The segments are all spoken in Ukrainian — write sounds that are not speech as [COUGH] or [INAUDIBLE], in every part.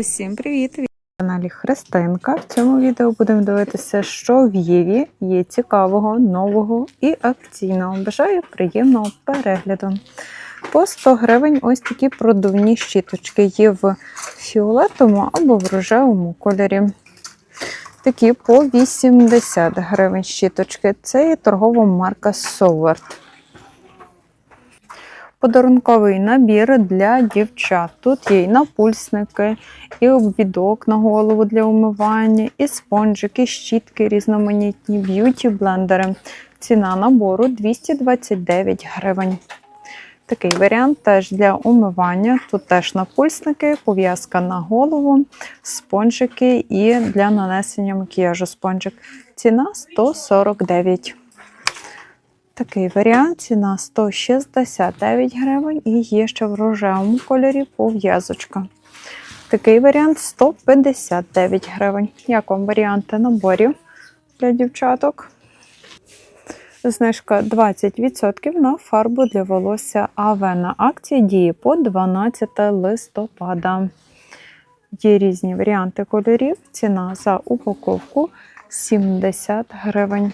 Усім привіт! На каналі Христинка. В цьому відео будемо дивитися, що в Єві є цікавого, нового і акційного. Бажаю приємного перегляду. По 100 гривень ось такі продувні щіточки є в фіолетовому або в рожевому кольорі. Такі по 80 гривень щіточки. Це є торгова марка Соварт. Подарунковий набір для дівчат. Тут є і напульсники, і обвідок на голову для умивання, і спонжики, щітки різноманітні, б'юті-блендери. Ціна набору 229 гривень. Такий варіант теж для умивання. Тут теж напульсники, пов'язка на голову, спонжики і для нанесення макіяжу спонжик. Ціна 149 Такий варіант, ціна 169 гривень і є ще в рожевому кольорі пов'язочка. Такий варіант 159 гривень. Як вам варіанти наборів для дівчаток? Знижка 20% на фарбу для волосся АВ на акції діє по 12 листопада. Є різні варіанти кольорів. Ціна за упаковку 70 гривень.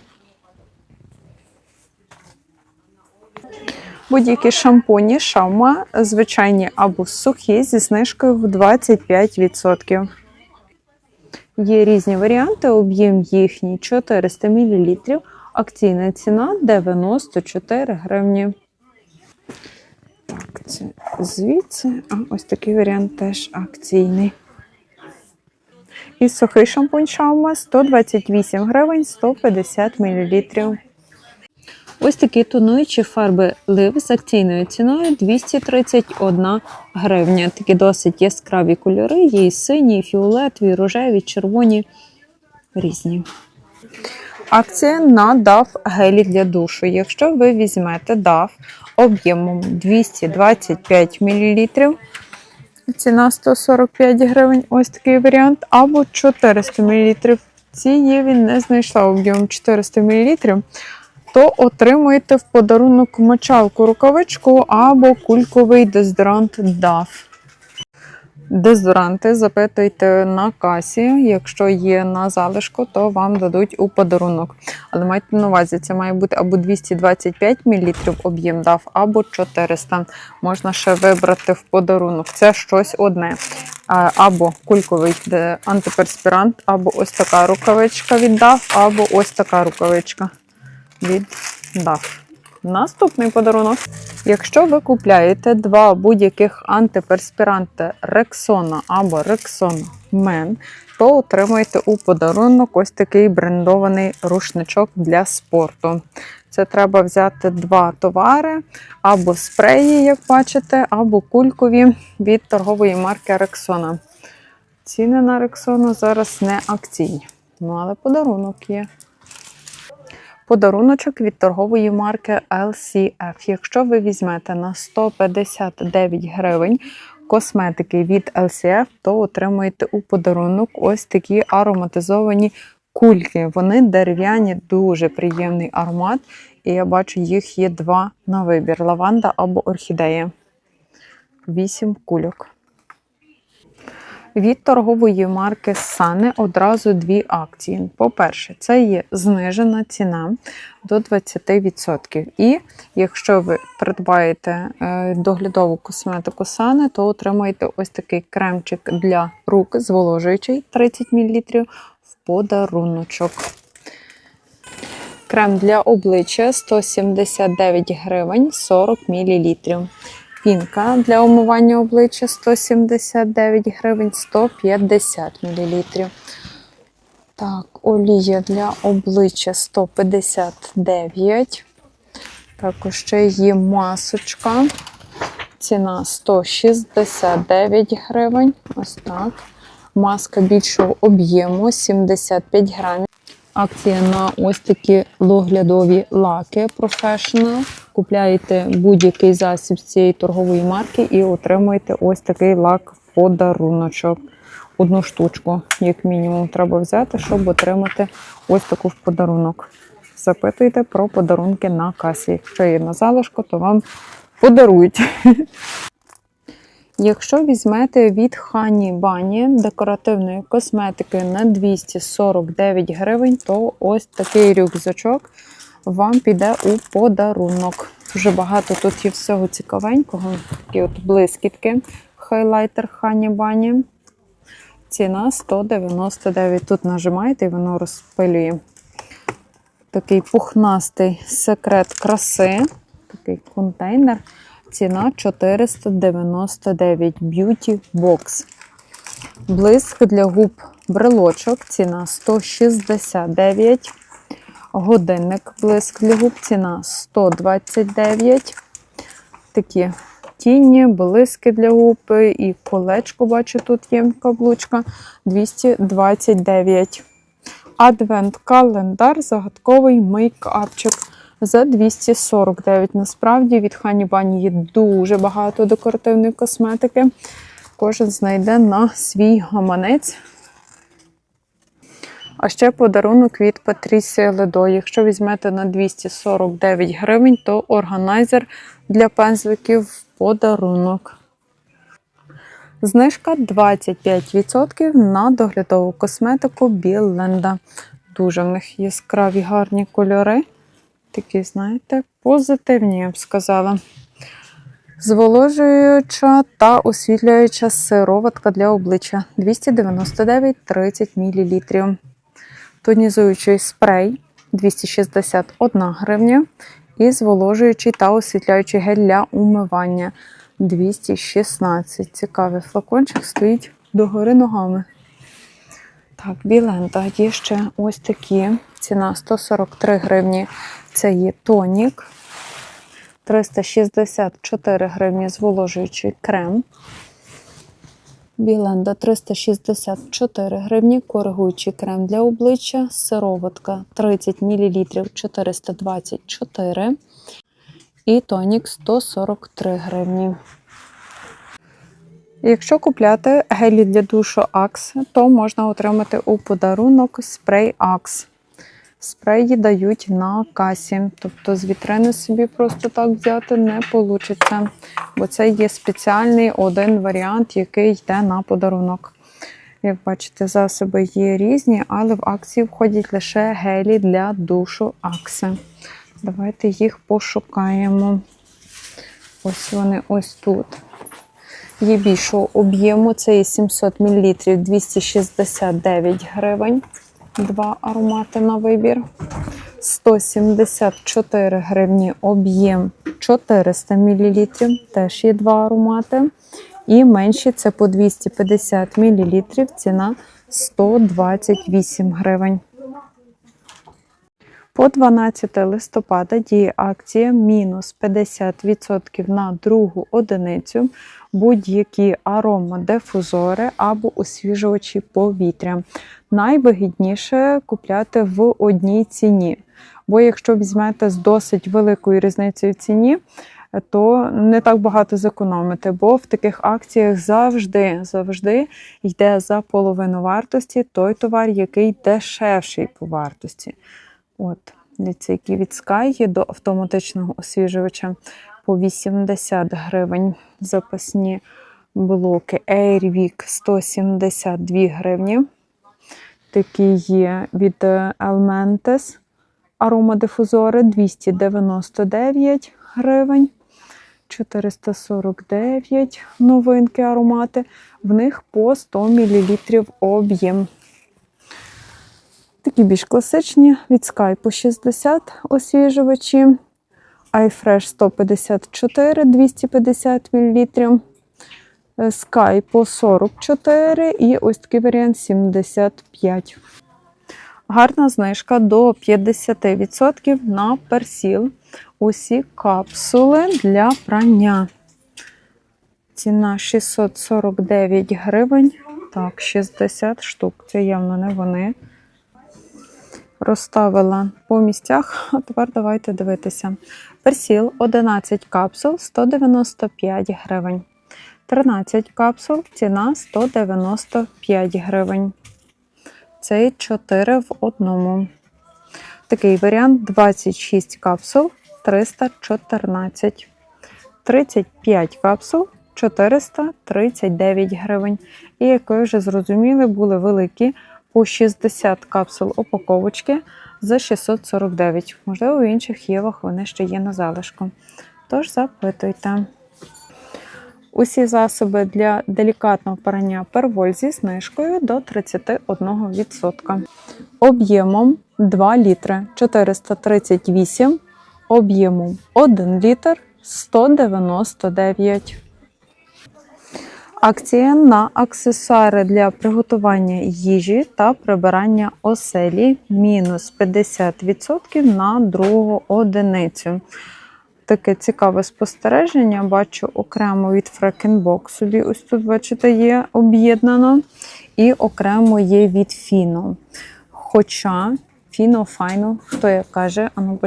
Будь-які шампуні шаума, звичайні або сухі, зі знижкою в 25%. Є різні варіанти, об'єм їхній 400 мл, акційна ціна 94 гривні. Так, це звідси, а ось такий варіант теж акційний. І сухий шампунь шаума 128 гривень 150 мл. Ось такі тонуючі фарби лив з акційною ціною 231 гривня. Такі досить яскраві кольори. Є і сині, і фіолетові, і рожеві, червоні, різні. Акція на DAF гелі для душу. Якщо ви візьмете DAF об'ємом 225 мл, ціна 145 гривень, ось такий варіант, або 400 мл. Ці Єві не знайшла об'ємом 400 мл то отримуєте в подарунок мочалку рукавичку або кульковий дезодорант DAF. Дезодоранти запитуйте на касі. Якщо є на залишку, то вам дадуть у подарунок. Але майте на увазі, це має бути або 225 мл об'єм DAF, або 400 Можна ще вибрати в подарунок. Це щось одне. Або кульковий антиперспірант, або ось така рукавичка від DAF, або ось така рукавичка від DAF. Наступний подарунок. Якщо ви купляєте два будь-яких антиперспіранти Rexona або Rexona Men, то отримаєте у подарунок ось такий брендований рушничок для спорту. Це треба взяти два товари, або спреї, як бачите, або кулькові від торгової марки Rexona. Ціни на Rexona зараз не акційні, ну але подарунок є. Подаруночок від торгової марки LCF. Якщо ви візьмете на 159 гривень косметики від LCF, то отримаєте у подарунок ось такі ароматизовані кульки. Вони дерев'яні, дуже приємний аромат. І я бачу, їх є два на вибір: лаванда або орхідея. Вісім кульок. Від торгової марки Сани одразу дві акції. По-перше, це є знижена ціна до 20%. І якщо ви придбаєте е, доглядову косметику Сани, то отримаєте ось такий кремчик для рук зволожуючий 30 мл в подаруночок. Крем для обличчя 179 гривень 40 мл. Пінка для умивання обличчя 179 гривень 150 мл. Так, олія для обличчя 159. Також ще є масочка. Ціна 169 гривень. Ось так. Маска більшого об'єму 75 грамів. Акція на ось такі доглядові лаки Professional. Купляєте будь-який засіб з цієї торгової марки і отримуєте ось такий лак в подаруночок. Одну штучку, як мінімум, треба взяти, щоб отримати ось таку в подарунок. Запитуйте про подарунки на касі. Якщо є на залишку, то вам подарують. [LAUGHS] Якщо візьмете від Хані Бані декоративної косметики на 249 гривень, то ось такий рюкзачок вам піде у подарунок. Дуже багато тут є всього цікавенького. Такі от блискітки, хайлайтер Хані Бані. Ціна 199. Тут нажимаєте і воно розпилює. Такий пухнастий секрет краси. Такий контейнер. Ціна 499 Beauty Box. Блиск для губ брелочок. Ціна 169. Годинник блиск для губ. Ціна 129. Такі тіні, блиски для губ і колечко, бачу, тут є каблучка 229. Адвент-календар, загадковий мейкапчик за 249. Насправді від Хані Бані є дуже багато декоративної косметики. Кожен знайде на свій гаманець. А ще подарунок від Патрісія Ледо. Якщо візьмете на 249 гривень, то органайзер для пензликів в подарунок. Знижка 25% на доглядову косметику Біленда. Дуже в них яскраві гарні кольори. Такі, знаєте, позитивні, я б сказала. Зволожуюча та освітлююча сироватка для обличчя 299-30 мл. Тонізуючий спрей 261 гривня. І зволожуючий та освітляючий гель для умивання 216. Цікавий флакончик стоїть догори ногами. Так, білента. Є ще ось такі. Ціна 143 гривні. Це є тонік. 364 гривні зволожуючий крем. Біленда 364 гривні, коригуючий крем для обличчя, сироватка 30 мл 424 і тонік 143 гривні. Якщо купляти гелі для душу Axe, то можна отримати у подарунок спрей Axe. Спреї дають на касі, тобто з вітрини собі просто так взяти не вийде, бо це є спеціальний один варіант, який йде на подарунок. Як бачите, засоби є різні, але в акції входять лише гелі для душу Акси. Давайте їх пошукаємо. Ось вони ось тут. Є більшого об'єму, це є 700 мл 269 гривень. Два аромати на вибір. 174 гривні об'єм 400 мл. Теж є два аромати. І менші це по 250 мл. Ціна 128 гривень. По 12 листопада діє акція мінус 50% на другу одиницю будь-які аромадифузори або освіжувачі повітря. Найвигідніше купляти в одній ціні. Бо якщо візьмете з досить великою різницею ціні, то не так багато зекономити, бо в таких акціях завжди завжди йде за половину вартості той товар, який дешевший по вартості. От, дивіться, які від Sky до автоматичного освіжувача по 80 гривень запасні блоки. Airwick 172 гривні. Такі є від Elmentes аромадифузори 299 гривень. 449 новинки аромати. В них по 100 мл об'єм. Такі більш класичні від Sky по 60 освіжувачі. iFresh 154 250 мл. Sky по 44 і ось такий варіант 75. Гарна знижка до 50% на персіл. Усі капсули для прання. Ціна 649 гривень. Так, 60 штук. Це явно не вони. Розставила по місцях, [LAUGHS] а тепер давайте дивитися. Персіл 11 капсул 195 гривень. 13 капсул, ціна 195 гривень. Цей 4 в одному. Такий варіант 26 капсул 314. 35 капсул 439 гривень. І, як ви вже зрозуміли, були великі по 60 капсул упаковочки за 649. Можливо, в інших євах вони ще є на залишку. Тож запитуйте. Усі засоби для делікатного прання перволь зі знижкою до 31%. Об'ємом 2 літри 438, об'ємом 1 літр 199. Акція на аксесуари для приготування їжі та прибирання оселі мінус 50% на другу одиницю. Таке цікаве спостереження. Бачу окремо від Фрекенбок собі. Ось тут, бачите, є об'єднано. І окремо є від Фіно. Хоча Фіно, файно, хто як каже, а ну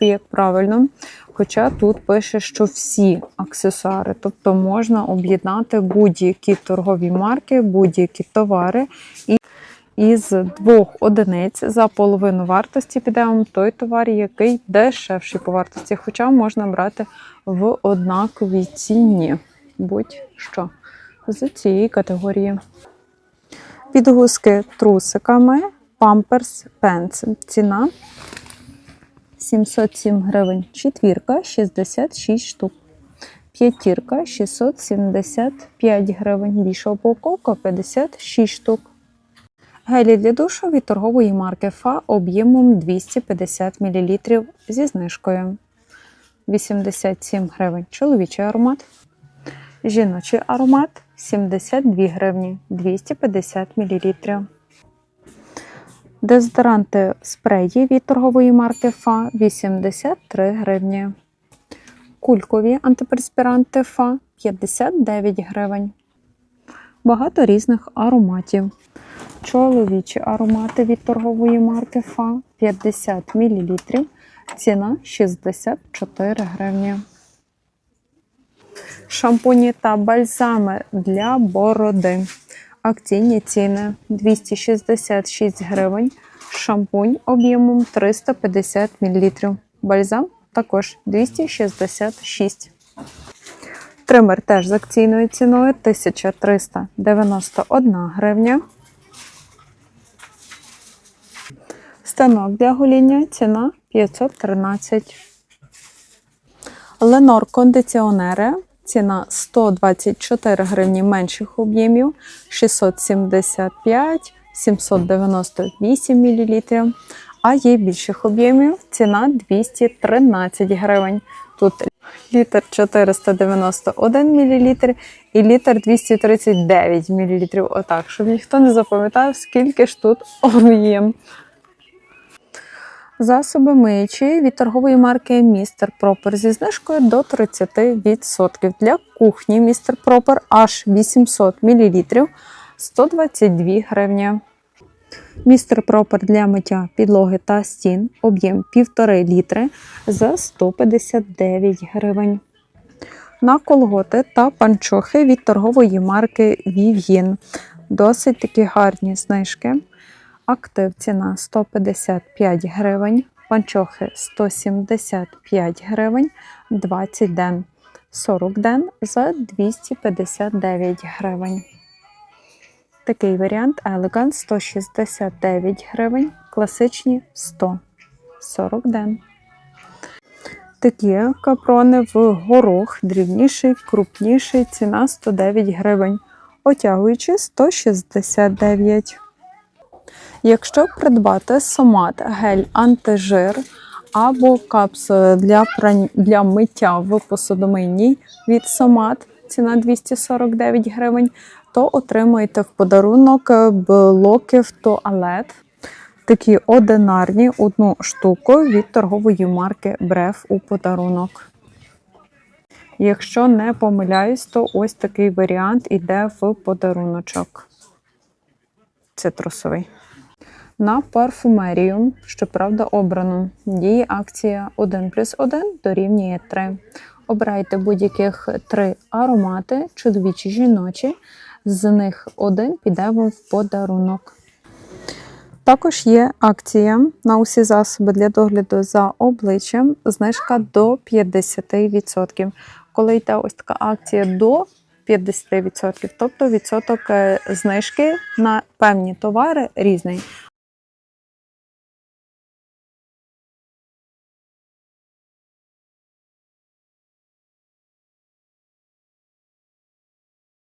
як правильно. Хоча тут пише, що всі аксесуари, тобто можна об'єднати будь-які торгові марки, будь-які товари. І із двох одиниць за половину вартості піде вам той товар, який дешевший по вартості. Хоча можна брати в однаковій ціні. Будь-що з цієї категорії. Підгузки трусиками Pampers Pants. Ціна 707 гривень. Четвірка 66 штук. П'ятірка 675 гривень. Більша упаковка 56 штук. Гелі для душу від торгової марки ФА об'ємом 250 мл зі знижкою. 87 гривень. Чоловічий аромат. Жіночий аромат 72 гривні 250 мл. Дезодоранти спреї від торгової марки ФА 83 гривні. Кулькові антиперспіранти ФА 59 гривень. Багато різних ароматів. Чоловічі аромати від торгової марки ФА 50 мл. Ціна 64 гривні. Шампуні та бальзами для бороди. Акційні ціни 266 гривень. Шампунь об'ємом 350 мл. Бальзам також 266. Тример теж з акційною ціною 1391 гривня. Станок для гоління ціна 513. Ленор кондиціонери ціна 124 гривні менших об'ємів, 675, 798 мл. А є більших об'ємів ціна 213 гривень. Тут літр 491 мл і літр 239 мл. Отак, щоб ніхто не запам'ятав, скільки ж тут об'єм. Засоби миючі від торгової марки Містер Пропер зі знижкою до 30%. Для кухні Містер Пропер аж 800 мл 122 гривні. Містер Пропер для миття підлоги та стін об'єм 1,5 літри за 159 гривень. На колготи та панчохи від торгової марки Vivien. Досить такі гарні знижки. Актив ціна 155 гривень, панчохи 175 гривень, 20 ден, 40 ден за 259 гривень. Такий варіант Elegant 169 гривень, класичні 100, 40 ден. Такі капрони в горох, дрібніший, крупніший, ціна 109 гривень, отягуючи 169 Якщо придбати сомат гель антижир або капсули для прань... для миття в посудомийній від сомат, ціна 249 гривень, то отримуєте в подарунок блоки в туалет. Такі одинарні одну штуку від торгової марки Бреф у подарунок. Якщо не помиляюсь, то ось такий варіант іде в подаруночок. Цитрусовий. На парфумерію, щоправда, обрано. Діє акція 1 плюс 1 дорівнює 3. Обирайте будь-яких три аромати, чоловічі, жіночі. З них один піде вам в подарунок. Також є акція на усі засоби для догляду за обличчям, знижка до 50%. Коли йде ось така акція до 50%. Тобто відсоток е, знижки на певні товари різний.